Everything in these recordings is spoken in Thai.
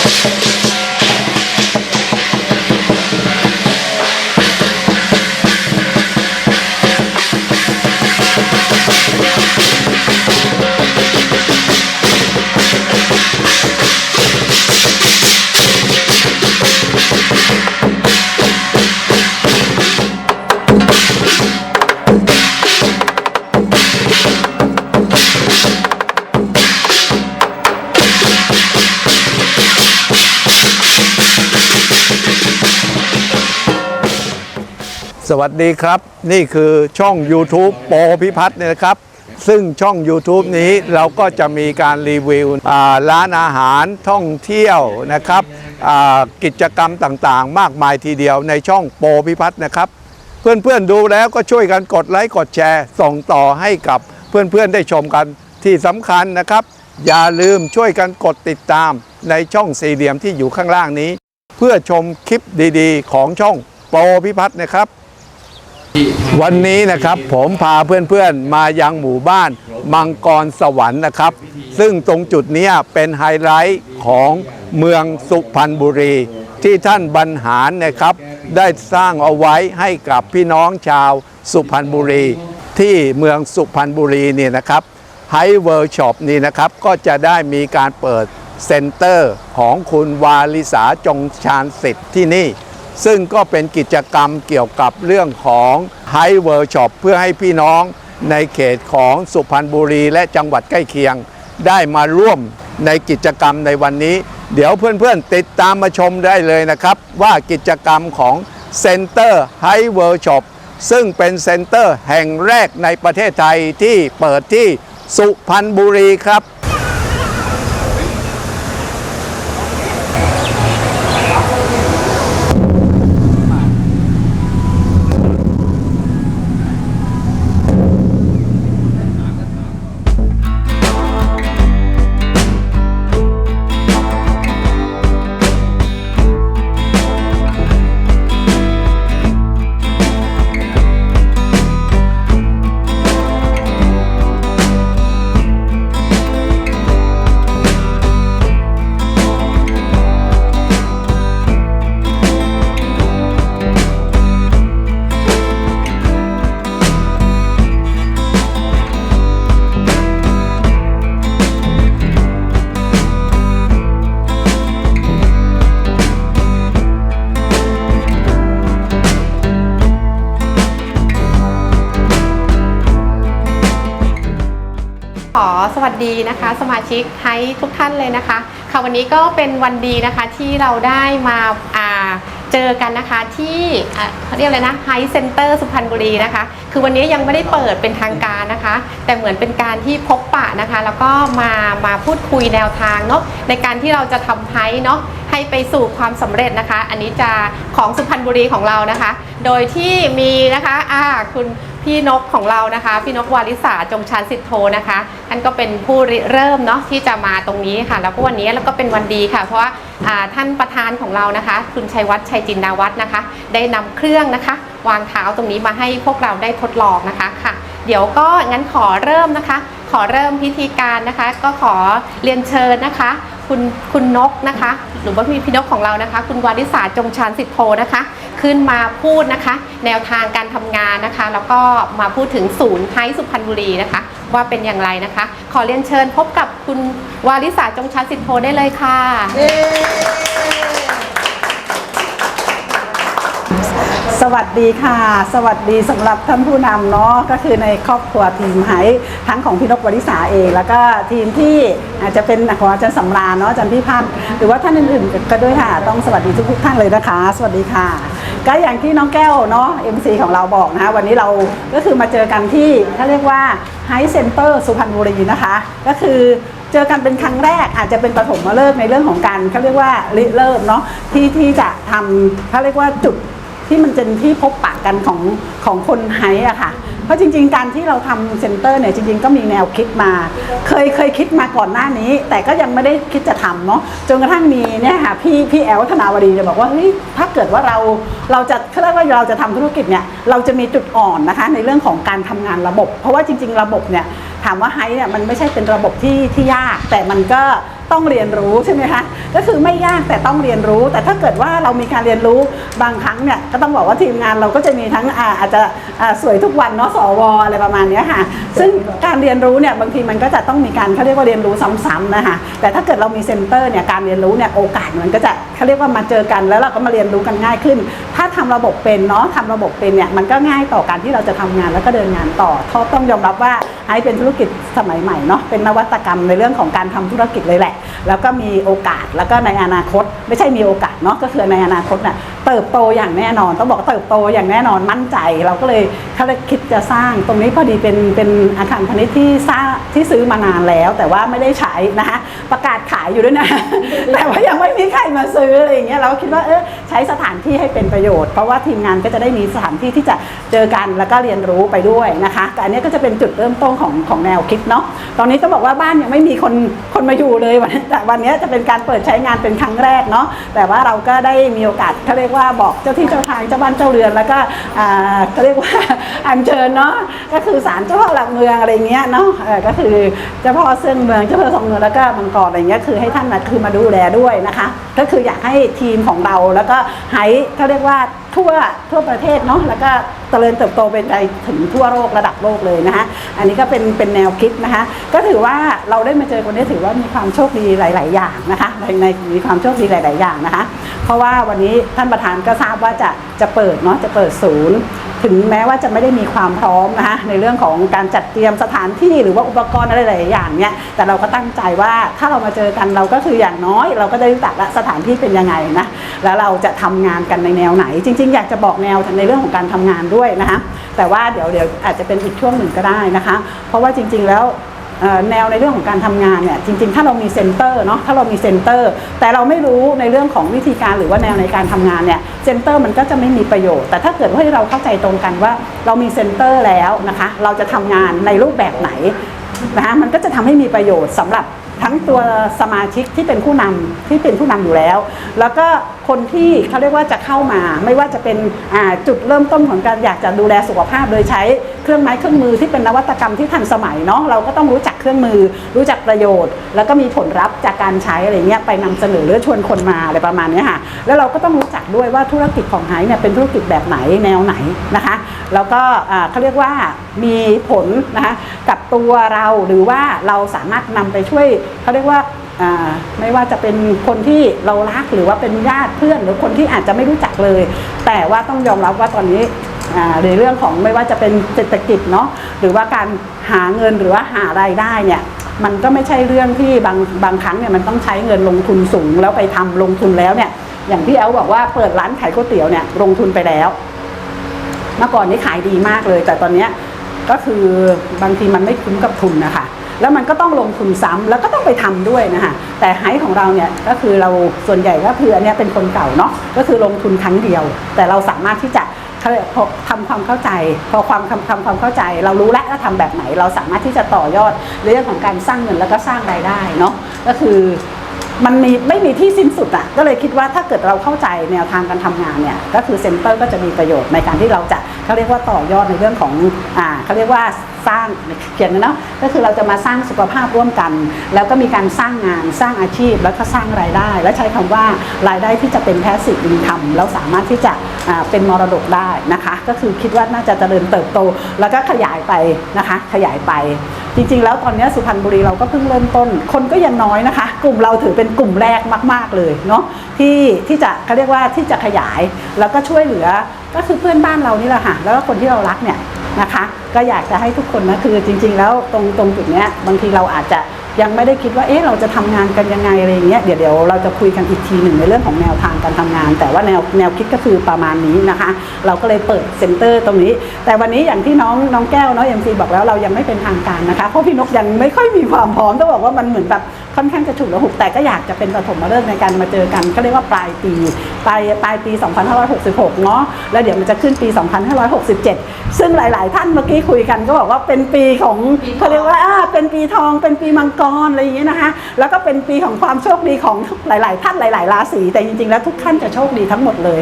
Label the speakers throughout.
Speaker 1: Thank you. วัสดีครับ นี่คือช่อง YouTube โปพิพัฒน์เนี่ยนะครับ ซึ่งช่อง YouTube นี้เราก็จะมีการรีวิวร้านอาหารท่องเที่ยวนะครับกิจกรรมต่างๆ มากมายทีเดียวในช่องโปพิพัฒน์นะครับ เพื่อนๆดูแล้วก็ช่วยกันกดไลค์กดแชร์ ส่งต่อให้กับเพื่อนๆได้ชมกันที่สำคัญนะครับ อย่าลืมช่วยกันกดติดตามในช่องสี่เหลี่ยมที่อยู่ข้างล่างนี้ เพื่อชมคลิปดีๆ ของช่องโปรพิพัฒน์นะครับ วันนี้นะครับผมพาเพื่อนๆมายังหมู่บ้านมังกรสวรรค์นะครับ ซึ่งตรงจุดนี้เป็นไฮไลท์ของเมืองสุพรรณบุรี ที่ท่านบรรหารนะครับ ได้สร้างเอาไว้ให้กับพี่น้องชาวสุพรรณบุรี ที่เมืองสุพรรณบุรีนี่นะครับไฮเวิร์ช็อปนี่นะครับก็จะได้มีการเปิดเซ็นเตอร์ของคุณวาลิสาจงชาญสิทธิ์ที่นี่ ซึ่งก็เป็นกิจกรรมเกี่ยวกับเรื่องของไฮเวิร์ช็อปเพื่อให้พี่น้องในเขตของสุพรรณบุรีและจังหวัดใกล้เคียง ได้มาร่วมในกิจกรรมในวันนี้ เดี๋ยวเพื่อนๆ ติดตามมาชมได้เลยนะครับ ว่ากิจกรรมของเซ็นเตอร์ไฮเวิร์ช็อปซึ่งเป็นเซ็นเตอร์แห่งแรกในประเทศไทยที่เปิดที่สุพรรณบุรีครับ
Speaker 2: วัสดีนะคะ สมาชิกไฮทุกท่านเลยนะคะ ค่ะวันนี้ก็เป็นวันดีนะคะที่เราได้มาอ่าเจอกันนะคะที่เขาเรียกอะไรนะไฮเซ็นเตอร์สุพรรณบุรีนะคะ คือวันนี้ยังไม่ได้เปิดเป็นทางการนะคะ แต่เหมือนเป็นการที่พบปะนะคะ แล้วก็มามาพูดคุยแนวทางเนาะในการที่เราจะทำไฮเนาะให้ไปสู่ความสำเร็จนะคะ อันนี้จะของสุพรรณบุรีของเรานะคะ โดยที่มีนะคะอ่าคุณ พี่นกของเรานะคะ พี่นกวาริสาจงชานสิทธโทนะคะท่านก็เป็นผู้เริ่มเนาะที่จะมาตรงนี้ค่ะ แล้วก็วันนี้แล้วก็เป็นวันดีค่ะ เพราะว่าอ่าท่านประธานของเรานะคะ คุณชัยวัฒน์ชัยจินดาวัฒน์นะคะ ได้นำเครื่องนะคะ วางเท้าตรงนี้มาให้พวกเราได้ทดลองนะคะค่ะ เดี๋ยวก็งั้นขอเริ่มนะคะ ขอเริ่มพิธีการนะคะ ก็ขอเรียนเชิญนะคะ คุณคุณนกนะคะ หรือว่าพี่พี่นกของเรานะคะ คุณวาริสาจงชานสิทธโพนะคะ ขึ้นมาพูดนะคะ แนวทางการทำงานนะคะ แล้วก็มาพูดถึงศูนย์ไทยสุพรรณบุรีนะคะ ว่าเป็นอย่างไรนะคะ ขอเรียนเชิญพบกับคุณวาริสาจงชานสิทธโพได้เลยค่ะ
Speaker 3: สวัสดีค่ะ สวัสดีสำหรับท่านผู้นำเนาะก็คือในครอบครัวทีมไฮทั้งของพี่นกวริษาเอง แล้วก็ทีมที่อาจจะเป็นของอาจารย์สำราญเนาะอาจารย์พี่พันธ์หรือว่าท่านอื่นๆ ก็ด้วยค่ะ ต้องสวัสดีทุกๆท่านเลยนะคะ สวัสดีค่ะ ก็อย่างที่น้องแก้วเนาะ MC ของเราบอกนะคะวันนี้เราก็คือมาเจอกันที่เขาเรียกว่าไฮเซ็นเตอร์สุพรรณบุรีนะคะ ก็คือเจอกันเป็นครั้งแรกอาจจะเป็นปฐมฤกษ์ในเรื่องของการเขาเรียกว่าริเริ่มเนาะที่ที่จะทำเขาเรียกว่าจุด ที่มันเป็นที่พบปะกันของของคนไฮอะค่ะ เพราะจริง ๆ การที่เราทำเซ็นเตอร์เนี่ยจริง ๆ ก็มีแนวคิดมา เคยเคยคิดมาก่อนหน้านี้ แต่ก็ยังไม่ได้คิดจะทำเนาะจนกระทั่งมีเนี่ยค่ะพี่พี่แอลธนาวดีเนี่ยบอกว่าเฮ้ยถ้าเกิดว่าเราเราจะเขาเรียกว่าเราจะทำธุรกิจเนี่ยเราจะมีจุดอ่อนนะคะในเรื่องของการทำงานระบบ เพราะว่าจริง ๆ ระบบเนี่ยถามว่าไฮเนี่ยมันไม่ใช่เป็นระบบที่ที่ยาก แต่มันก็ ต้องเรียนรู้ใช่ไหมคะก็คือไม่ยากแต่ต้องเรียนรู้ แต่ถ้าเกิดว่าเรามีการเรียนรู้บางครั้งเนี่ยก็ต้องบอกว่าทีมงานเราก็จะมีทั้งอาอาจจะสวยทุกวันเนาะสวอะไรประมาณนี้ค่ะ ซึ่งการเรียนรู้เนี่ยบางทีมันก็จะต้องมีการเขาเรียกว่าเรียนรู้ซ้ำๆนะคะแต่ถ้าเกิดเรามีเซ็นเตอร์เนี่ยการเรียนรู้เนี่ยโอกาสมันก็จะ เขาเรียกว่ามาเจอกันแล้วเราก็มาเรียนรู้กันง่ายขึ้น ถ้าทำระบบเป็นเนาะทำระบบเป็นเนี่ยมันก็ง่ายต่อการที่เราจะทำงานแล้วก็เดินงานต่อเพราะต้องยอมรับว่าไอ้เป็นธุรกิจสมัยใหม่เนาะเป็นนวัตกรรมในเรื่องของการทำธุรกิจเลยแหละ แล้วก็มีโอกาสแล้วก็ในอนาคต ไม่ใช่มีโอกาสเนาะก็คือในอนาคตน่ะ เติบโตอย่างแน่นอนต้องบอกเติบโตอย่างแน่นอนมั่นใจ เราก็เลยเขาเลยคิดจะสร้างตรงนี้พอดีเป็นเป็นอาคารพาณิชย์ที่สร้างที่ซื้อมานานแล้ว แต่ว่าไม่ได้ใช้นะคะประกาศขายอยู่ด้วยนะ แต่ว่ายังไม่มีใครมาซื้ออะไรอย่างเงี้ยเราก็คิดว่าเออใช้สถานที่ให้เป็นประโยชน์ เพราะว่าทีมงานก็จะได้มีสถานที่ที่จะเจอกันแล้วก็เรียนรู้ไปด้วยนะคะแต่อันนี้ก็จะเป็นจุดเริ่มต้นของของแนวคิดเนาะตอนนี้ต้องบอกว่าบ้านยังไม่มีคนคนมาอยู่เลยวันแต่วันนี้จะเป็นการเปิดใช้งานเป็นครั้งแรกเนาะแต่ว่าเราก็ได้มีโอกาสเขาเรียกว่าว่าบอกเจ้าที่เจ้าทางเจ้าบ้านเจ้าเรือนแล้วก็อ่าเขาเรียกว่าอัญเชิญเนาะก็คือศาลเจ้าพ่อหลักเมืองอะไรเงี้ยเนาะก็คือเจ้าพ่อเสื่องเมืองเจ้าพ่อสองเมืองแล้วก็บังกรอะไรเงี้ยคือให้ท่านนะคือมาดูแลด้วยนะคะ ก็คืออยากให้ทีมของเราแล้วก็ให้เขาเรียกว่า ทั่วทั่วประเทศเนาะแล้วก็เจริญเติบโตเป็นไปถึงทั่วโลกระดับโลกเลยนะคะอันนี้ก็เป็นเป็นแนวคิดนะคะ ก็ถือว่าเราได้มาเจอคนนี้ถือว่ามีความโชคดีหลาย ๆ อย่างนะคะในในมีความโชคดีหลาย ๆ อย่างนะคะ เพราะว่าวันนี้ท่านประธานก็ทราบว่าจะจะเปิดเนาะจะเปิดศูนย์ ถึงแม้ว่าจะไม่ได้มีความพร้อมนะคะในเรื่องของการจัดเตรียมสถานที่หรือว่าอุปกรณ์อะไรหลายๆอย่างเนี่ยแต่เราก็ตั้งใจว่าถ้าเรามาเจอกันเราก็คืออย่างน้อย เราก็ได้รู้จักละสถานที่เป็นยังไงนะแล้วเราจะทำงานกันในแนวไหนจริงๆอยากจะบอกแนวในเรื่องของการทำงานด้วยนะคะแต่ว่าเดี๋ยวเดี๋ยวอาจจะเป็นอีกช่วงหนึ่งก็ได้นะคะ เพราะว่าจริง ๆ แล้วแนวในเรื่องของการทำงานเนี่ยจริง ๆ ถ้าเรามีเซ็นเตอร์เนาะถ้าเรามีเซ็นเตอร์ แต่เราไม่รู้ในเรื่องของวิธีการหรือว่าแนวในการทำงานเนี่ยเซ็นเตอร์มันก็จะไม่มีประโยชน์ แต่ถ้าเกิดว่าเราเข้าใจตรงกันว่าเรามีเซ็นเตอร์แล้วนะคะเราจะทำงานในรูปแบบไหนนะคะมันก็จะทำให้มีประโยชน์สำหรับทั้งตัวสมาชิกที่เป็นผู้นำที่เป็นผู้นำอยู่แล้ว แล้วก็ คนที่เขาเรียกว่าจะเข้ามา ไม่ว่าจะเป็นจุดเริ่มต้นของการอยากจะดูแลสุขภาพ โดยใช้เครื่องไม้เครื่องมือที่เป็นนวัตกรรมที่ทันสมัยเนาะเราก็ต้องรู้จักเครื่องมือ รู้จักประโยชน์ แล้วก็มีผลลัพธ์จากการใช้อะไรเงี้ยไปนำเสนอหรือชวนคนมาอะไรประมาณนี้ค่ะแล้วเราก็ต้องรู้จักด้วยว่าธุรกิจของไฮเนี่ยเป็นธุรกิจแบบไหนแนวไหนนะคะ แล้วก็เขาเรียกว่ามีผลนะคะกับตัวเราหรือว่าเราสามารถนำไปช่วยเขาเรียกว่า ไม่ว่าจะเป็นคนที่เรารักหรือว่าเป็นญาติเพื่อน หรือคนที่อาจจะไม่รู้จักเลย แต่ว่าต้องยอมรับว่าตอนนี้ในเรื่องของไม่ว่าจะเป็นเศรษฐกิจเนาะหรือว่าการหาเงินหรือว่าหารายได้เนี่ยมันก็ไม่ใช่เรื่องที่บางบางครั้งเนี่ยมันต้องใช้เงินลงทุนสูงแล้วไปทำลงทุนแล้วเนี่ยอย่างที่แอลบอกว่าเปิดร้านขายก๋วยเตี๋ยวเนี่ยลงทุนไปแล้ว เมื่อก่อนนี้ขายดีมากเลย แต่ตอนเนี้ยก็คือบางทีมันไม่คุ้มกับทุนนะคะ แล้วมันก็ต้องลงทุนซ้ำแล้วก็ต้องไปทำด้วยนะคะแต่ไฮของเราเนี่ยก็คือเราส่วนใหญ่ก็คืออันนี้เป็นคนเก่าเนาะก็คือลงทุนครั้งเดียว แต่เราสามารถที่จะเขาเรียกทำความเข้าใจ พอความทำทำความเข้าใจ เรารู้แล้วว่าทำแบบไหน เราสามารถที่จะต่อยอดเรื่องของการสร้างเงินแล้วก็สร้างรายได้เนาะก็คือ มันมีไม่มีที่สิ้นสุดอะก็เลยคิดว่าถ้าเกิดเราเข้าใจแนวทางการทำงานเนี่ยก็คือเซ็นเตอร์ก็จะมีประโยชน์ในการที่เราจะเขาเรียกว่าต่อยอดในเรื่องของอ่าเขาเรียกว่าสร้างเขียนนะเนาะก็คือเราจะมาสร้างสุขภาพร่วมกัน แล้วก็มีการสร้างงานสร้างอาชีพแล้วก็สร้างรายได้ และใช้คำว่ารายได้ที่จะเป็นแพสซีฟอินคัมแล้วสามารถที่จะเป็นมรดกได้นะคะ ก็คือคิดว่าน่าจะเจริญเติบโต แล้วก็ขยายไปนะคะ ขยายไป จริงๆ แล้วตอนนี้สุพรรณบุรีเราก็เพิ่งเริ่มต้น คนก็ยังน้อยนะคะ กลุ่มเราถือเป็นกลุ่มแรกมาก ๆเลยเนาะที่ที่จะเขาเรียกว่าที่จะขยายแล้วก็ช่วยเหลือก็คือเพื่อนบ้านเรานี่แหละค่ะแล้วก็คนที่เรารักเนี่ยนะคะ ก็อยากจะให้ทุกคนนะคือจริง ๆ แล้วตรงตรงจุดเนี้ยบางทีเราอาจจะยังไม่ได้คิดว่า เอ๊ะ เราจะทำงานกันยังไงอะไรเงี้ย เดี๋ยวเดี๋ยวเราจะคุยกันอีกทีหนึ่งในเรื่องของแนวทางการทำงาน แต่ว่าแนวแนวคิดก็คือประมาณนี้นะคะ เราก็เลยเปิดเซ็นเตอร์ตรงนี้ แต่วันนี้อย่างที่น้องน้องแก้วเนาะเอ็มซีบอกแล้วเรายังไม่เป็นทางการนะคะ เพราะพี่นกยังไม่ค่อยมีความพร้อมต้องบอกว่ามันเหมือนแบบ ค่อนข้างจะฉุกละหุกแต่ก็อยากจะเป็นปฐมฤกษ์ในการมาเจอกันก็เรียกว่าปลายปีปลายปลายปี 2566 เนาะแล้วเดี๋ยวมันจะขึ้นปี 2567 ซึ่งหลาย ๆ ท่านเมื่อกี้คุยกันก็บอกว่าเป็นปีของเขาเรียกว่าเป็นปีทองเป็นปีมังกรอะไรอย่างเงี้ยนะคะแล้วก็เป็นปีของความโชคดีของหลาย ๆ ท่านหลาย ๆ ราศีแต่จริง ๆ แล้วทุกท่านจะโชคดีทั้งหมดเลย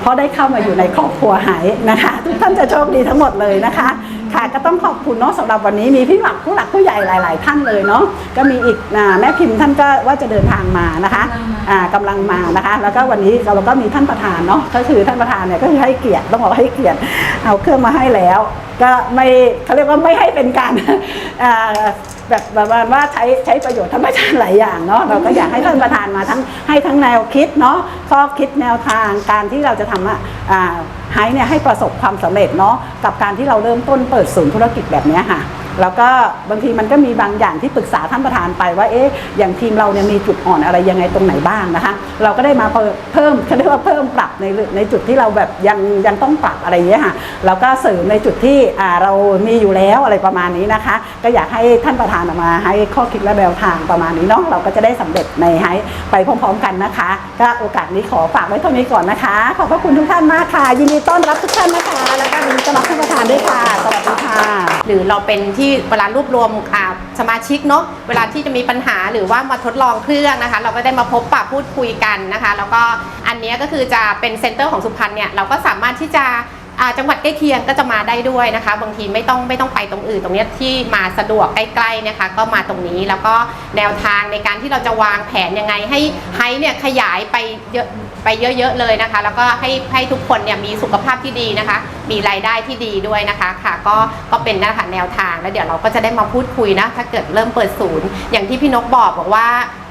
Speaker 3: เพราะได้เข้ามาอยู่ในครอบครัวหายนะคะ ทุกท่านจะโชคดีทั้งหมดเลยนะคะค่ะก็ต้องขอบคุณเนาะสำหรับวันนี้มีพี่หลักผู้หลักผู้ใหญ่หลาย ๆ ท่านเลยเนาะก็มีอีกอ่าแม่พิมพ์ท่านก็ว่าจะเดินทางมานะคะอ่ากำลังมานะคะ แล้วก็วันนี้เราก็มีท่านประธานเนาะก็คือท่านประธานเนี่ยก็คือให้เกียรติต้องบอกว่าให้เกียรติเอาเครื่องมาให้แล้ว ก็ไม่เขาเรียกว่าไม่ให้เป็นการอ่าแบบประมาณว่าใช้ใช้ประโยชน์ธรรมชาติหลายอย่างเนาะเราก็อยากให้ท่านประธานมาทั้งให้ทั้งแนวคิดเนาะข้อคิดแนวทางการที่เราจะทำอะอ่า ให้เนี่ยให้ประสบความสำเร็จเนาะกับการที่เราเริ่มต้นเปิดศูนย์ธุรกิจแบบนี้ค่ะ แล้วก็บางทีมันก็มีบางอย่างที่ปรึกษาท่านประธานไปว่าเอ๊ะอย่างทีมเราเนี่ยมีจุดอ่อนอะไรยังไงตรงไหนบ้างนะคะ เราก็ได้มาเพิ่มเพิ่มเขาเรียกว่าเพิ่มปรับในในจุดที่เราแบบยังยังต้องปรับอะไรอย่างเงี้ยค่ะเราก็เสริมในจุดที่อ่าเรามีอยู่แล้วอะไรประมาณนี้นะคะ ก็อยากให้ท่านประธานออกมาให้ข้อคิดและแนวทางประมาณนี้เนาะเราก็จะได้สำเร็จในให้ไปพร้อมๆกันนะคะ ก็โอกาสนี้ขอฝากไว้เท่านี้ก่อนนะคะ ขอบพระคุณทุกท่านมากค่ะ ยินดีต้อนรับทุกท่านนะคะ แล้วก็ยินดีต้อนรับท่านประธานด้วยค่ะสวัสดีค่ะ
Speaker 2: หรือเราเป็นที่เวลารวบรวมอ่าสมาชิกเนาะเวลาที่จะมีปัญหาหรือว่ามาทดลองเครื่องนะคะ เราก็ได้มาพบปะพูดคุยกันนะคะ แล้วก็อันนี้ก็คือจะเป็นเซ็นเตอร์ของสุพรรณเนี่ยเราก็สามารถที่จะจังหวัดใกล้เคียงก็จะมาได้ด้วยนะคะ บางทีไม่ต้องไม่ต้องไปตรงอื่นตรงนี้ที่มาสะดวกใกล้ๆนะคะ ก็มาตรงนี้แล้วก็แนวทางในการที่เราจะวางแผนยังไงให้ให้เนี่ยขยายไปเยอะ ไปเยอะๆเลยนะคะ แล้วก็ให้ให้ทุกคนเนี่ยมีสุขภาพที่ดีนะคะ มีรายได้ที่ดีด้วยนะคะค่ะ ก็ก็เป็นนะคะแนวทางแล้วเดี๋ยวเราก็จะได้มาพูดคุยนะ ถ้าเกิดเริ่มเปิดศูนย์ อย่างที่พี่นกบอกบอกว่า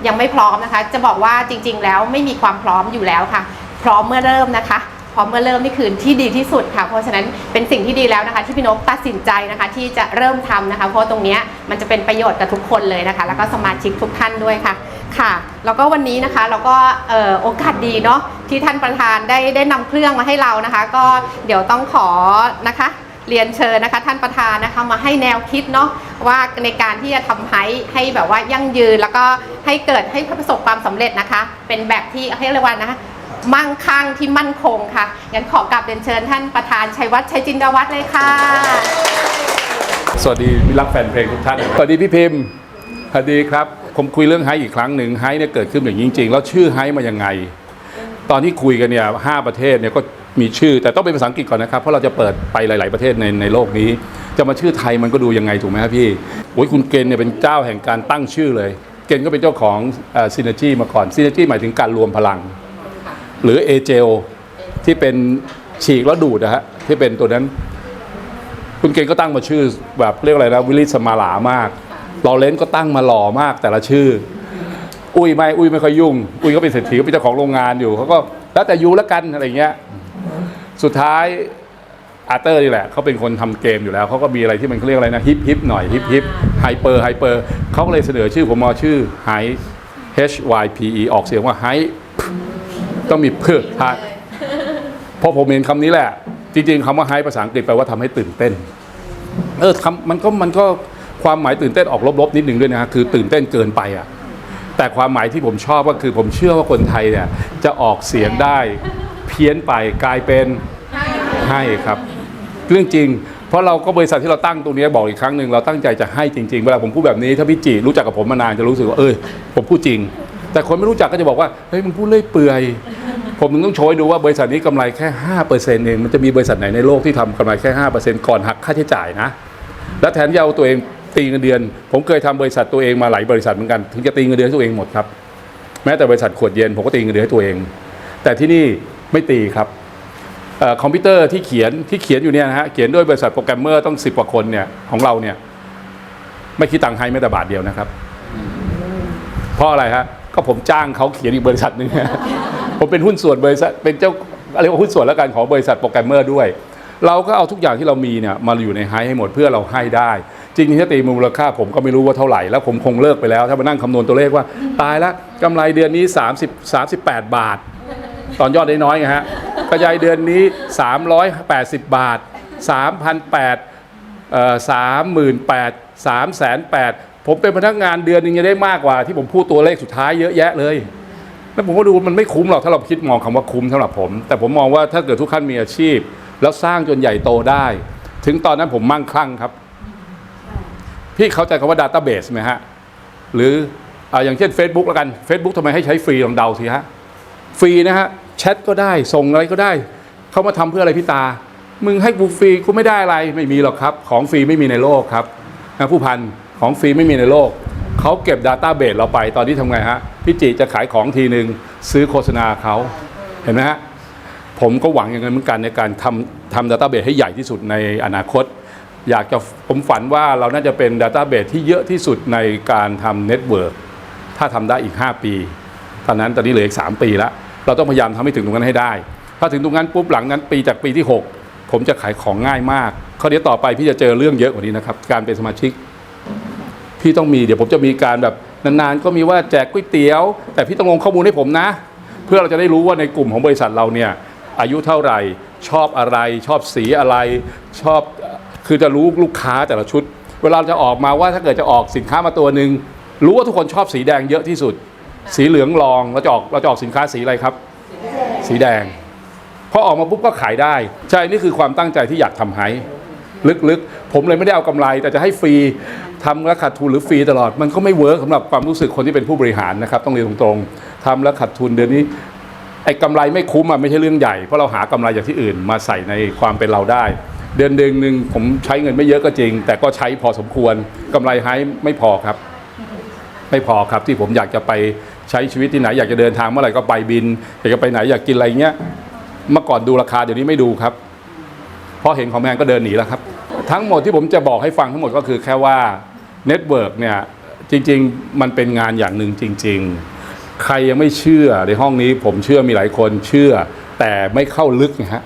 Speaker 2: ยังไม่พร้อมนะคะ จะบอกว่าจริง ๆ แล้วไม่มีความพร้อมอยู่แล้วค่ะ พร้อมเมื่อเริ่มนะคะพร้อมเมื่อเริ่มนี่คือที่ดีที่สุดค่ะ เพราะฉะนั้นเป็นสิ่งที่ดีแล้วนะคะ ที่พี่นกตัดสินใจนะคะที่จะเริ่มทำนะคะ เพราะตรงนี้มันจะเป็นประโยชน์กับทุกคนเลยนะคะ แล้วก็สมาชิกทุกท่านด้วยค่ะ ค่ะ แล้วก็วันนี้นะคะเราก็เอ่อโอกาสดีเนาะที่ท่านประธานได้ได้นำเครื่องมาให้เรานะคะ ก็เดี๋ยวต้องขอนะคะเรียนเชิญนะคะท่านประธานนะคะมาให้แนวคิดเนาะว่าในการที่จะทำให้ให้แบบว่ายั่งยืน แล้วก็ให้เกิดให้ประสบความสำเร็จนะคะ เป็นแบบที่ให้เรียกว่านะคะมั่งคั่งที่มั่นคงค่ะงั้นขอกลับเรียนเชิญท่านประธานชัยวัฒน์ชัยจินดาวัฒน์เลยค่ะ
Speaker 4: สวัสดีมิตรรักแฟนเพลงทุกท่านสวัสดีพี่พิมพ์สวัสดีครับ ผมคุยเรื่องไฮอีกครั้งหนึ่งไฮเนี่ยเกิดขึ้นอย่างจริง ๆ แล้วชื่อไฮมายังไง ตอนที่คุยกันเนี่ยห้าประเทศเนี่ยก็มีชื่อ แต่ต้องเป็นภาษาอังกฤษก่อนนะครับ เพราะเราจะเปิดไปหลาย ๆประเทศในในโลกนี้ จะมาชื่อไทยมันก็ดูยังไงถูกไหมครับพี่โอ้ยคุณเกณฑ์เนี่ยเป็นเจ้าแห่งการตั้งชื่อเลย เกณฑ์ก็เป็นเจ้าของซินเนจีมาก่อนซินเนจีหมายถึงการรวมพลัง หรือเอเจลที่เป็นฉีกแล้วดูดนะฮะที่เป็นตัวนั้น คุณเก่งก็ตั้งมาชื่อแบบเรียกอะไรนะวิลลิสมาหลามาก ลอเรนซ์ก็ตั้งมาหล่อมากแต่ละชื่อ อุ้ยไม่อุ้ยไม่ค่อยยุ่ง อุ้ยก็เป็นเศรษฐีก็เป็นเจ้าของโรงงานอยู่เขาก็แล้วแต่ยูแล้วกันอะไรเงี้ย สุดท้ายอาร์เตอร์นี่แหละเขาเป็นคนทำเกมอยู่แล้วเขาก็มีอะไรที่มันเขาเรียกอะไรนะฮิปฮิปหน่อยฮิปฮิปไฮเปอร์ไฮเปอร์เขาก็เลยเสนอชื่อผมมาชื่อไฮ H Y P E ออกเสียงว่าไฮต้องมีเพื่อทาพอผมเห็นคำนี้แหละ จริงๆคำว่าไฮภาษาอังกฤษแปลว่าทำให้ตื่นเต้น เออคำมันก็มันก็ ความหมายตื่นเต้นออกลบๆนิดนึงด้วยนะฮะคือตื่นเต้นเกินไปอะแต่ความหมายที่ผมชอบก็คือผมเชื่อว่าคนไทยเนี่ยจะออกเสียงได้เพี้ยนไปกลายเป็นให้ครับ เรื่องจริง เพราะเราก็บริษัทที่เราตั้งตรงนี้บอกอีกครั้งหนึ่งเราตั้งใจจะให้จริงๆเวลาผมพูดแบบนี้ถ้าพี่จีรู้จักกับผมมานานจะรู้สึกว่าเออผมพูดจริง แต่คนไม่รู้จักก็จะบอกว่าเฮ้ยมึงพูดเลื่อยเปื่อยผมถึงต้องโชว์ให้ดูว่าบริษัทนี้กำไรแค่ห้าเปอร์เซนต์เองมันจะมีบริษัทไหนในโลกที่ทำกำไรแค่ห้าเปอร์เซนต์ก่อนหักค่าใช้จ่ายนะ และแทนที่จะเอาตัวเอง ตีเงินเดือน ผมเคยทำบริษัทตัวเองมาหลายบริษัทเหมือนกันถึงจะตีเงินเดือนให้ตัวเองหมดครับ แม้แต่บริษัทขวดเย็นผมก็ตีเงินเดือนให้ตัวเอง แต่ที่นี่ไม่ตีครับอคอมพิวเตอร์ที่เขียนที่เขียนอยู่เนี่ยนะฮะเขียนด้วยบริษัทโปรแกรมเมอร์ต้องสิบกว่าคนเนี่ยของเราเนี่ยไม่คิดตังค์ให้แม้แต่บาทเดียวนะครับ เพราะอะไรฮะก็ผมจ้างเขาเขียนอีกบริษัทหนึ่งผมเป็นหุ้นส่วนบริษัทเป็นเจ้าอะไรว่าหุ้นส่วนแล้วกันของบริษัทโปรแกรมเมอร์ด้วย เราก็เอาทุกอย่างที่เรามีเนี่ยมาอยู่ในไฮให้หมดเพื่อเราให้ได้ จริงๆถ้าตีมูลค่าผมก็ไม่รู้ว่าเท่าไหร่แล้วผมคงเลิกไปแล้ว ถ้ามานั่งคำนวณตัวเลขว่า ตายแล้วกำไรเดือนนี้ 30 38 บาท ตอนยอดได้น้อยไงฮะกระจายเดือนนี้ 380 บาท 3,800เอ่อ38,000 3,800ผมเป็นพนักงานเดือนนึงยังได้มากกว่า ที่ผมพูดตัวเลขสุดท้ายเยอะแยะเลยแล้วผมก็ดูมันไม่คุ้มหรอกถ้าเราคิดมองคำว่าคุ้มสำหรับผม แต่ผมมองว่าถ้าเกิดทุกท่านมีอาชีพ แล้วสร้างจนใหญ่โตได้ ถึงตอนนั้นผมมั่งคลั่งครับ พี่เข้าใจคำว่า Database ไหมฮะ หรือออย่างเช่น Facebook แล้วกัน Facebook ทำไมให้ใช้ฟรีลองเดาสิฮะ ฟรีนะฮะ แชทก็ได้ส่งอะไรก็ได้ เขามาทำเพื่ออะไรพี่ตา มึงให้กูฟรีกูไม่ได้อะไรไม่มีหรอกครับ ของฟรีไม่มีในโลกครับนะผู้พันของฟรีไม่มีในโลกเขาเก็บ Data b a s e เราไปตอนนี้ทำไงฮะพี่จิจะขายของทีหนึ่งซื้อโฆษณาเขาเห็นไหมฮะ ผมก็หวังอย่างนั้นเหมือนกันในการทำทำ Database ให้ใหญ่ที่สุดในอนาคต อยากจะผมฝันว่าเราน่าจะเป็น Database ที่เยอะที่สุดในการทำเน็ตเวิร์กถ้าทำได้อีก 5 ปีตอนนั้นตอนนี้เหลืออีก 3 ปีแล้ว เราต้องพยายามทำให้ถึงตรงนั้นให้ได้ ถ้าถึงตรงนั้นปุ๊บหลังนั้นปีจากปีที่ 6 ผมจะขายของง่ายมากข้อเดียวต่อไปพี่จะเจอเรื่องเยอะกว่านี้นะครับการเป็นสมาชิก พี่ต้องมีเดี๋ยวผมจะมีการแบบนานๆ ก็มีว่าแจกก๋วยเตี๋ยว แต่พี่ต้องลงข้อมูลให้ผมนะ เพื่อเราจะได้รู้ว่าในกลุ่มของบริษัทเราเนี่ย อายุเท่าไหร่ ชอบอะไร ชอบสีอะไร ชอบคือจะรู้ลูกค้าแต่ละชุด เวลาจะออกมาว่าถ้าเกิดจะออกสินค้ามาตัวหนึ่งรู้ว่าทุกคนชอบสีแดงเยอะที่สุด สีเหลืองรองเราจะออกเราจะออกสินค้าสีอะไรครับ สีแดงพอออกมาปุ๊บก็ขายได้ ใช่นี่คือความตั้งใจที่อยากทำให้ลึกๆ ผมเลยไม่ได้เอากำไร แต่จะให้ฟรีทำแล้วขาดทุนหรือฟรีตลอด มันก็ไม่เวิร์กสำหรับความรู้สึกคนที่เป็นผู้บริหารนะครับ ต้องเรียนตรงๆทำแล้วขาดทุนเดือนนี้ ไอ้กำไรไม่คุ้มอะไม่ใช่เรื่องใหญ่ เพราะเราหากำไรจากที่อื่นมาใส่ในความเป็นเราได้ เดือนเดือนหนึ่งผมใช้เงินไม่เยอะก็จริง แต่ก็ใช้พอสมควรกำไรให้ไม่พอครับ ไม่พอครับที่ผมอยากจะไปใช้ชีวิตที่ไหนอยากจะเดินทางเมื่อไหร่ก็ไปบิน อยากจะไปไหนอยากกินอะไรเงี้ยเมื่อก่อนดูราคาเดี๋ยวนี้ไม่ดูครับพอเห็นของแพงก็เดินหนีแล้วครับ ทั้งหมดที่ผมจะบอกให้ฟังทั้งหมดก็คือแค่ว่าเน็ตเวิร์กเนี่ยจริง ๆ มันเป็นงานอย่างหนึ่งจริง ๆ ใครยังไม่เชื่อในห้องนี้ผมเชื่อมีหลายคนเชื่อ แต่ไม่เข้าลึกนะฮะ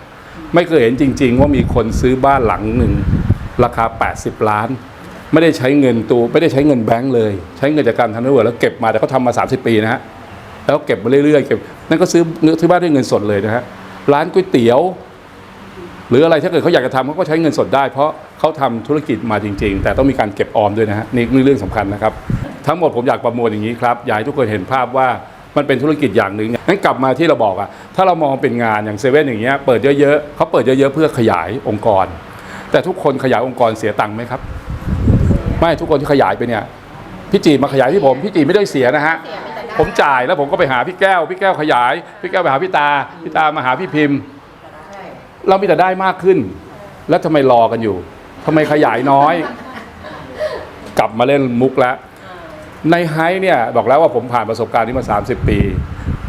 Speaker 4: ไม่เคยเห็นจริง ๆ ว่ามีคนซื้อบ้านหลังหนึ่งราคา 80 ล้าน ไม่ได้ใช้เงินตัวไม่ได้ใช้เงินแบงก์เลย ใช้เงินจากการทำเน็ตเวิร์กแล้วเก็บมาแต่เขาทำมา 30 ปีนะฮะแล้วเก็บมาเรื่อยๆเก็บนั่นก็ซื้อซื้อบ้านด้วยเงินสดเลยนะฮะร้านก๋วยเตี๋ยว หรืออะไรถ้าเกิดเขาอยากจะทำเขาก็ใช้เงินสดได้ เพราะเขาทำธุรกิจมาจริง ๆ แต่ต้องมีการเก็บออมด้วยนะฮะนี่นี่เรื่องสำคัญนะครับ ทั้งหมดผมอยากประมวลอย่างนี้ครับอยากให้ทุกคนเห็นภาพว่ามันเป็นธุรกิจอย่างหนึ่งงั้นกลับมาที่เราบอกอะถ้าเรามองเป็นงานอย่างเซเว่นอย่างเงี้ยเปิดเยอะๆเขาเปิดเยอะๆเพื่อขยายองค์กร แต่ทุกคนขยายองค์กรเสียตังค์ไหมครับ ไม่ทุกคนที่ขยายไปเนี่ยพี่จีมาขยายที่ผมพี่จีไม่ได้เสียนะฮะผมจ่ายแล้วผมก็ไปหาพี่แก้ว พี่แก้วขยาย พี่แก้วไปหาพี่ตาพี่ตามาหาพี่พิมพ์ เรามีแต่ได้มากขึ้น แล้วทำไมรอกันอยู่ทำไมขยายน้อย กลับมาเล่นมุกแล้ว ในไฮเนี่ยบอกแล้วว่าผมผ่านประสบการณ์นี้มา 30 ปี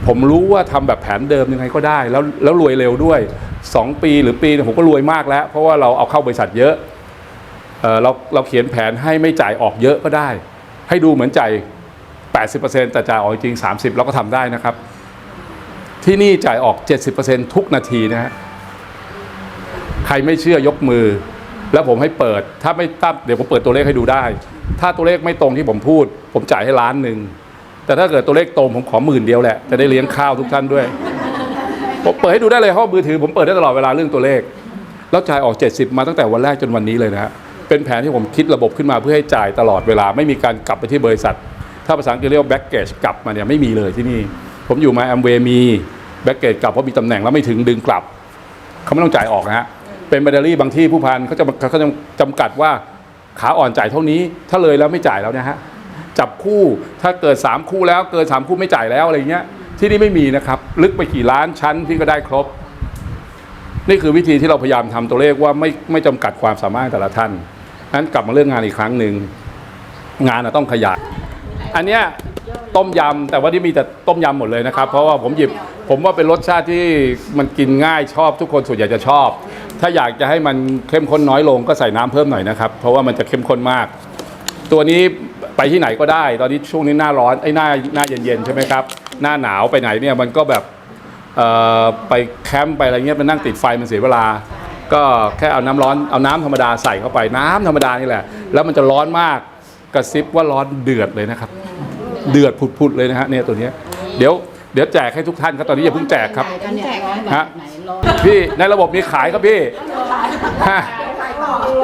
Speaker 4: ผมรู้ว่าทำแบบแผนเดิมยังไงก็ได้ แล้วแล้วรวยเร็วด้วย 2 ปีหรือปีนึงผมก็รวยมากแล้ว เพราะว่าเราเอาเข้าบริษัทเยอะเอ่อเราเราเขียนแผนให้ไม่จ่ายออกเยอะก็ได้ ให้ดูเหมือนจ่าย80%แต่จ่ายออกจริง 30เราก็ทำได้นะครับ ที่นี่จ่ายออก 70%ทุกนาทีนะฮะ ใครไม่เชื่อยกมือ แล้วผมให้เปิด ถ้าไม่ตั้มเดี๋ยวผมเปิดตัวเลขให้ดูได้ ถ้าตัวเลขไม่ตรงที่ผมพูด ผมจ่ายให้ล้านหนึ่งแต่ถ้าเกิดตัวเลขตรงผมขอหมื่นเดียวแหละจะได้เลี้ยงข้าวทุกท่านด้วยผมเปิดให้ดูได้เลยเพราะมือถือ ผมเปิดได้ตลอดเวลาเรื่องตัวเลข แล้วจ่ายออก 70 มาตั้งแต่วันแรกจนวันนี้เลยนะฮะเป็นแผนที่ผมคิดระบบขึ้นมาเพื่อให้จ่ายตลอดเวลาไม่มีการกลับไปที่บริษัท ถ้าภาษาอังกฤษเรียกว่า baggage กลับมาเนี่ยไม่มีเลยที่นี่ ผมอยู่มาแอมเวมี baggage กลับเพราะมีตำแหน่งแล้วไม่ถึงดึงกลับเขาไม่ต้องจ่ายออกนะฮะ เป็นแบตเตอรี่บางที่ผู้พันเขาจะเขาจะจำกัดว่าขาอ่อนจ่ายเท่านี้ ถ้าเลยแล้วไม่จ่ายแล้วนะฮะจับคู่ถ้าเกิด 3 คู่แล้วเกิน 3 คู่ไม่จ่ายแล้วอะไรเงี้ยที่นี่ไม่มีนะครับ ลึกไปกี่ล้านชั้นที่ก็ได้ครบ นี่คือวิธีที่เราพยายามทำตัวเลขว่าไม่ไม่จำกัดความสามารถแต่ละท่านนั้นกลับมาเรื่องงานอีกครั้งหนึ่งงานต้องขยายอันเนี้ย ต้มยำแต่ว่าที่มีแต่ต้มยำหมดเลยนะครับ เพราะว่าผมหยิบผมว่าเป็นรสชาติที่มันกินง่ายชอบทุกคนส่วนใหญ่จะชอบ ถ้าอยากจะให้มันเข้มข้นน้อยลงก็ใส่น้ำเพิ่มหน่อยนะครับ เพราะว่ามันจะเข้มข้นมาก ตัวนี้ไปที่ไหนก็ได้ ตอนนี้ช่วงนี้หน้าร้อนไอ้ยหน้าหน้าเย็นๆใช่ไหมครับหน้าหนาวไปไหนเนี่ยมันก็แบบเอ่อไปแคมป์ไปอะไรเงี้ยไปนั่งติดไฟมันเสียเวลา ก็แค่เอาน้ำร้อนเอาน้ำธรรมดาใส่เข้าไปน้ำธรรมดานี่แหละ แล้วมันจะร้อนมากกระซิบว่าร้อนเดือดเลยนะครับ เดือดผุดๆเลยนะฮะเนี่ยตัวเนี้ยเดี๋ยวเดี๋ยวแจกให้ทุกท่านครับตอนนี้อย่าเพิ่งแจกครับฮะพี่ในระบบมีขายครับพี่ห้า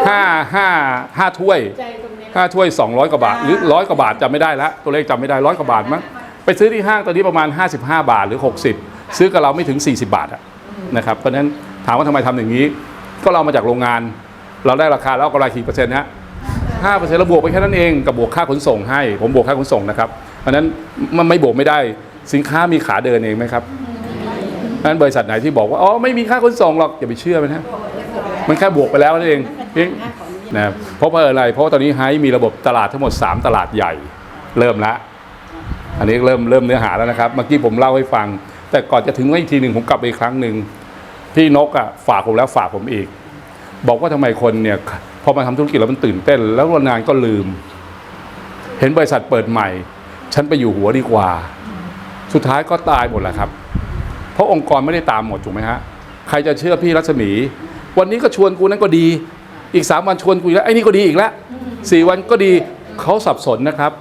Speaker 4: ห้าห้าห้าถ้วยห้าถ้วยสองร้อยกว่าบาท หรือร้อยกว่าบาทจำไม่ได้แล้วตัวเลขจำไม่ได้ร้อยกว่าบาทมั้งไปซื้อที่ห้างตอนนี้ประมาณ 55 บาทหรือ 60 ซื้อกับเราไม่ถึง 40 บาทอะนะครับเพราะฉะนั้นถามว่าทำไมทำอย่างนี้ ก็เรามาจากโรงงาน เราได้ราคาแล้วเอากำไรกี่เปอร์เซ็นต์นะห้าเปอร์เซ็นต์เราบวกไปแค่นั้นเองกับบวกค่าขนส่งให้ ผมบวกค่าขนส่งนะครับเพ ราะนั้นมันไม่บวกไม่ได้สินค้ามีขาเดินเองไหมครับนั้นบริษัทไหนที่บอกว่าอ๋อไม่มีค่าขนส่งหรอกอย่าไปเชื่อมันนะมันแค่บวกไปแล้วนั่นเองเองนะเพราะว่าอะไร เพราะว่าตอนนี้ไฮมีระบบตลาดทั้งหมด 3 ตลาดใหญ่ เริ่มละอันนี้เริ่มเริ่มเนื้อหาแล้วนะครับเมื่อกี้ผมเล่าให้ฟัง แต่ก่อนจะถึงว่าอีกทีหนึ่งผมกลับไปอีกครั้งหนึ่งพี่นกอะฝากผมแล้วฝากผมอีก บอกว่าทำไมคนเนี่ยพอมาทำธุรกิจแล้วมันตื่นเต้น แล้วนานก็ลืม เห็นบริษัทเปิดใหม่ ฉันไปอยู่หัวดีกว่า สุดท้ายก็ตายหมดแหละครับ เพราะองค์กรไม่ได้ตามหมดถูกไหมฮะใครจะเชื่อพี่รัศมี วันนี้ก็ชวนกูนั่นก็ดี อีกสามวันชวนกูอีกแล้วไอ้นี่ก็ดีอีกแล้วสี่วันก็ดีเขาสับสนนะครับ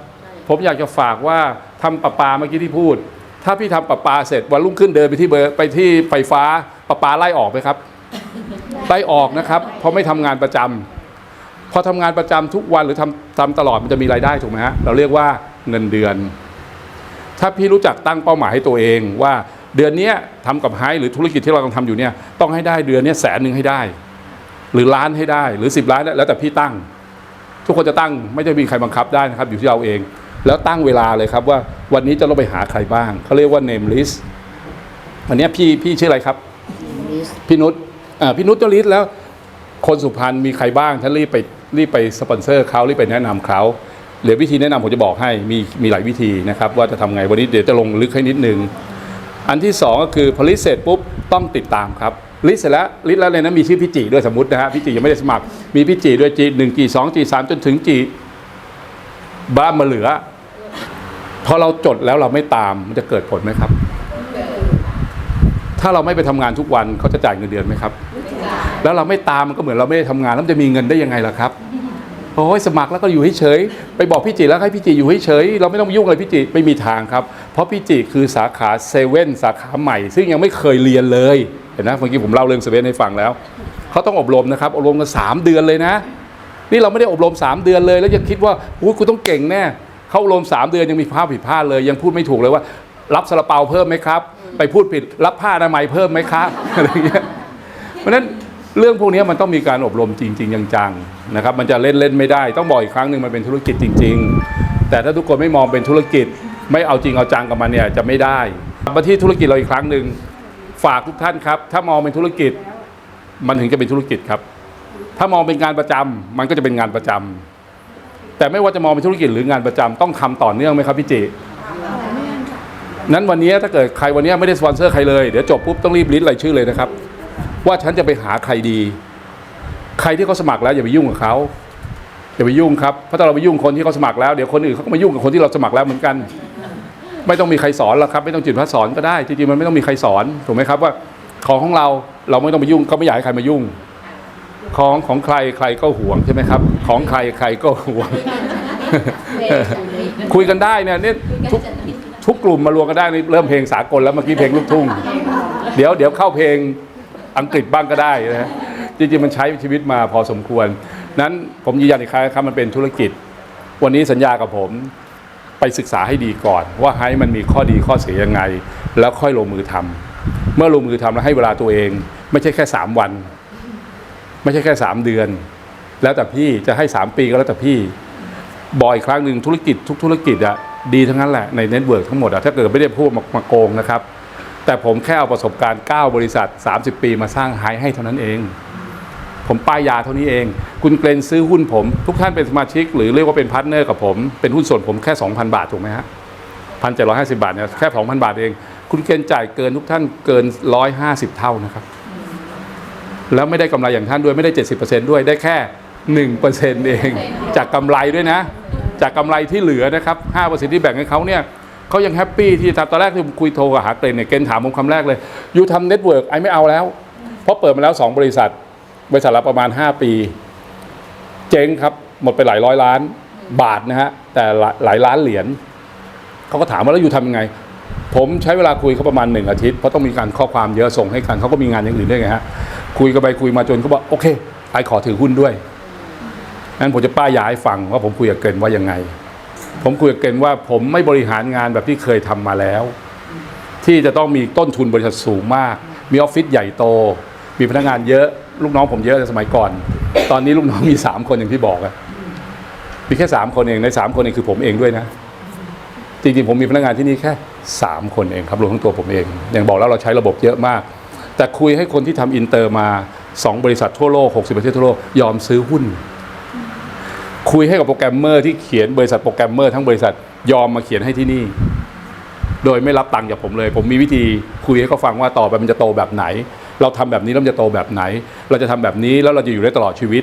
Speaker 4: ผมอยากจะฝากว่าทำประปาเมื่อกี้ที่พูด ถ้าพี่ทำประปาเสร็จวันรุ่งขึ้นเดินไปที่เบอร์ไปที่ไฟฟ้าประปาไล่ออกไหมครับไล่ออกนะครับ เพราะไม่ทำงานประจำพอทำงานประจำทุกวันหรือทำทำตลอดมันจะมีรายได้ถูกไหมฮะเราเรียกว่า เงินเดือน ถ้าพี่รู้จักตั้งเป้าหมายให้ตัวเองว่าเดือนเนี้ยทำกับไฮหรือธุรกิจที่เรากำลังทำอยู่เนี่ยต้องให้ได้เดือนเนี้ยแสนหนึ่งให้ได้ หรือล้านให้ได้หรือ 10ล้านแล้วแต่พี่ตั้ง ทุกคนจะตั้งไม่ได้มีใครบังคับได้นะครับ อยู่ที่เราเอง แล้วตั้งเวลาเลยครับว่าวันนี้จะต้องไปหาใครบ้างเขาเรียกว่า name list วันเนี้ยพี่พี่ชื่ออะไรครับพี่นุชอ่าพี่นุชจะลิสต์แล้วคนสุพรรณมีใครบ้างท่านรีบไปรีบไปสปอนเซอร์เขารีบไปแนะนำเขาเหลือวิธีแนะนำผมจะบอกให้มีมีหลายวิธีนะครับว่าจะทำไงวันนี้เดี๋ยวจะลงลึกให้นิดนึง อันที่สองก็คือพอลิสเสร็จปุ๊บต้องติดตามครับลิสต์เสร็จแล้วลิสต์แล้วเลยนะมีชื่อพี่จีด้วยสมมตินะฮะพี่จียังไม่ได้สมัคร มีพี่จีด้วยจีหนึ่งจีสองจีสามจนถึงจีบ้ามาเหลือพอเราจดแล้วเราไม่ตามมันจะเกิดผลไหมครับ ถ้าเราไม่ไปทำงานทุกวันเขาจะจ่ายเงินเดือนไหมครับ แล้วเราไม่ตามมันก็เหมือนเราไม่ได้ทำงานแล้วมันจะมีเงินได้ยังไงล่ะครับ โอ้ยสมัครแล้วก็อยู่เฉยไปบอกพี่จิแล้วให้พี่จิอยู่เฉยเราไม่ต้องยุ่งอะไรพี่จิไม่มีทางครับ เพราะพี่จิคือสาขาเซเว่นสาขาใหม่ ซึ่งยังไม่เคยเรียนเลยเห็นนะเมื่อกี้ผมเล่าเรื่องเซเว่นให้ฟังแล้วเขาต้องอบรมนะครับอบรมกันสามเดือนเลยนะ นี่เราไม่ได้อบรม 3 เดือนเลย แล้วยังคิดว่าอุ้ยกูต้องเก่งแน่เข้าอบรม 3 เดือนยังมีภาพผิดพลาดเลย ยังพูดไม่ถูกเลยว่า รับซาลาเปาเพิ่มไหมครับ ไปพูดผิดรับผ้าอนามัยเพิ่มไหมครับอะไรเงี้ยเพราะนั้น เรื่องพวกนี้มันต้องมีการอบรมจริง ๆ จังๆนะครับ มันจะเล่นเล่นไม่ได้ ต้องบอกอีกครั้งหนึ่งมันเป็นธุรกิจจริง ๆ แต่ถ้าทุกคนไม่มองเป็นธุรกิจ ไม่เอาจริงเอาจังกับมันเนี่ยจะไม่ได้มาที่ธุรกิจเราอีกครั้งหนึ่งฝากทุกท่านครับ ถ้ามองเป็นธุรกิจ มันถึงจะเป็นธุรกิจครับ ถ้ามองเป็นงานประจำมันก็จะเป็นงานประจำแต่ไม่ว่าจะมองเป็นธุรกิจหรืองานประจำต้องทำต่อเนื่องไหมครับพี่จินั้นวันนี้ถ้าเกิดใครวันนี้ไม่ได้สปอนเซอร์ใครเลยเดี๋ยวจบปุ๊บต้องรีบลิสต์รายชื่อเลยนะครับ ว่าฉันจะไปหาใครดี ใครที่เขาสมัครแล้วอย่าไปยุ่งกับเขาอย่าไปยุ่งครับเพราะถ้าเราไปยุ่งคนที่เขาสมัครแล้วเดี๋ยวคนอื่นเขาก็มายุ่งกับคนที่เราสมัครแล้วเหมือนกัน ไม่ต้องมีใครสอนหรอกครับ ไม่ต้องจิตพัฒสอนก็ได้จริงๆมันไม่ต้องมีใครสอนถูกไหมครับว่าของของเราเราไม่ต้องไปยุ่งเขาไม่อยากให้ใครมายุ่ง ของของใครใครก็ห่วงใช่ไหมครับ ของใครใครก็ห่วง คุยกันได้เนี่ยเนี่ยทุกทุกกลุ่มมารวมกันได้นี่เริ่มเพลงสากลแล้วเมื่อกี้เพลงลูกทุ่ง เดี๋ยวเดี๋ยวเข้าเพลง อังกฤษบ้างก็ได้นะฮะจริงๆมันใช้ชีวิตมาพอสมควร นั้นผมยืนยันอีกครั้งครับมันเป็นธุรกิจ วันนี้สัญญากับผมไปศึกษาให้ดีก่อน ว่าให้มันมีข้อดีข้อเสียยังไง แล้วค่อยลงมือทำเมื่อลงมือทำแล้วให้เวลาตัวเอง ไม่ใช่แค่สามวัน ไม่ใช่แค่ 3 เดือน แล้วแต่พี่จะให้ 3 ปีก็แล้วแต่พี่บอกอีกครั้งหนึ่งธุรกิจทุกธุรกิจอะดีทั้งนั้นแหละในเน็ตเวิร์กทั้งหมดอะถ้าเกิดไม่ได้พูดมามาโกงนะครับ แต่ผมแค่เอาประสบการณ์ 9 บริษัท 30 ปีมาสร้างไฮให้เท่านั้นเอง ผมป้ายยาเท่านี้เอง คุณเกรนซื้อหุ้นผม ทุกท่านเป็นสมาชิก หรือเรียกว่าเป็นพาร์ทเนอร์กับผม เป็นหุ้นส่วนผมแค่ 2,000 บาท ถูกไหมฮะพันเจ็ดร้อยห้าสิบาทเนี่ยแค่2,000บาทเอง คุณเกรนจ่ายเกินทุกท่านเกิน150เท่านะครับ แล้วไม่ได้กำไรอย่างท่านด้วยไม่ได้70%ด้วยได้แค่1%เอง จากกำไรด้วยนะ จากกำไรที่เหลือนะครับ5%ที่แบ่งให้เขาเนี่ย เขายังแฮปปี้ที่ทำตอนแรกที่ผมคุยโทรกับหาเกรนเนี่ยเกรนถามผมคำแรกเลยอยู่ทำเน็ตเวิร์กไอไม่เอาแล้ว เพราะเปิดมาแล้ว 2 บริษัท บริษัทละประมาณ 5 ปี เจ๊งครับ หมดไปหลายร้อยล้านบาทนะฮะ แต่หลายล้านเหรียญเขาก็ถามว่าแล้วยูทำยังไง ผมใช้เวลาคุยเขาประมาณหนึ่งอาทิตย์เพราะต้องมีการข้อความเยอะส่งให้กันเขาก็มีงานอย่างอื่นด้วยไงฮะคุยกันไปคุยมาจนเขาบอกโอเคไอขอถือหุ้นด้วยงั้นผมจะป้ายยาให้ฟังว่าผมคุยกับเกรนว่ายังไง ผมคุยกับเกรนว่าผมไม่บริหารงานแบบที่เคยทำมาแล้ว ที่จะต้องมีต้นทุนบริษัทสูงมาก มีออฟฟิศใหญ่โต มีพนักงานเยอะ ลูกน้องผมเยอะในสมัยก่อน ตอนนี้ลูกน้องมีสามคนอย่างที่บอกอะมีแค่สามคนเองในสามคนเองคือผมเองด้วยนะ จริงๆผมมีพนักงานที่นี่แค่3คนเองครับรวมทั้งตัวผมเองอย่างบอกแล้วเราใช้ระบบเยอะมาก แต่คุยให้คนที่ทำอินเตอร์มาสองบริษัททั่วโลก 60 ประเทศทั่วโลกยอมซื้อหุ้น คุยให้กับโปรแกรมเมอร์ที่เขียนบริษัทโปรแกรมเมอร์ทั้งบริษัทยอมมาเขียนให้ที่นี่ โดยไม่รับตังค์จากผมเลย ผมมีวิธีคุยให้เขาฟังว่าต่อไปมันจะโตแบบไหน เราทำแบบนี้แล้วมันจะโตแบบไหน เราจะทำแบบนี้แล้วเราจะอยู่ได้ตลอดชีวิต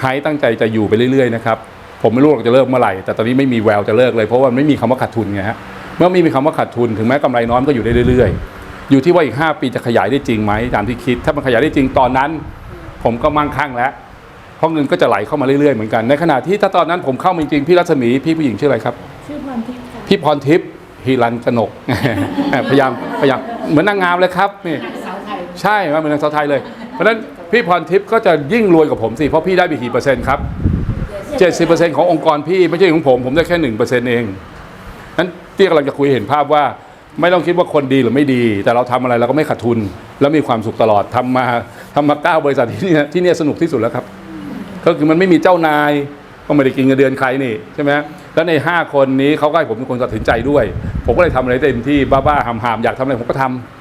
Speaker 4: ไฮตั้งใจจะอยู่ไปเรื่อยๆนะครับผมไม่รู้เราจะเลิกเมื่อไหร่แต่ตอนนี้ไม่มีแววจะเลิกเลยเพราะว่าไม่มีคำว่าขาดทุนไงฮะเมื่อไม่มีคำว่าขาดทุนถึงแม้กำไรน้อยก็อยู่ได้เรื่อยๆ อยู่ที่ว่าอีก 5 ปีจะขยายได้จริงไหมตามที่คิด ถ้ามันขยายได้จริงตอนนั้น ผมก็มั่งคั่งแล้ว เพราะเงินก็จะไหลเข้ามาเรื่อยๆเหมือนกัน ในขณะที่ถ้าตอนนั้นผมเข้ามาจริงๆพี่รัศมีพี่ผู้หญิงชื่ออะไรครับ
Speaker 5: ชื่อพรทิพย์ค่ะ
Speaker 4: พี่พรทิพย์ฮิรันกนก พยายามพยายามเหมือนนางงามเลยครับนี่
Speaker 5: สาวไทย
Speaker 4: ใช่มาเหมือนนางสาวไทยเลย เพราะฉะนั้นพี่พรทิพย์ก็จะยิ่งรวยกว่าผมสิเพราะพี่ได้ไปกี่เปอร์เซ็นต์ครับ70%ขององค์กรพี่ไม่ใช่ของผม ผมได้แค่1%เองนั้นที่กำลังจะคุยให้เห็นภาพว่า ไม่ต้องคิดว่าคนดีหรือไม่ดี แต่เราทำอะไรเราก็ไม่ขาดทุน แล้วมีความสุขตลอดทำมาทำมาเก้าบริษัทที่เนี่ยที่เนี่ยสนุกที่สุดแล้วครับ ก็คือมันไม่มีเจ้านายก็ไม่ได้กินเงินเดือนใครนี่ใช่ไหมแล้วใน 5 คนนี้เขาก็ให้ผมเป็นคนตัดสินใจด้วย ผมก็เลยทำอะไรเต็มที่บ้าๆหามๆอยากทำอะไรผมก็ทำ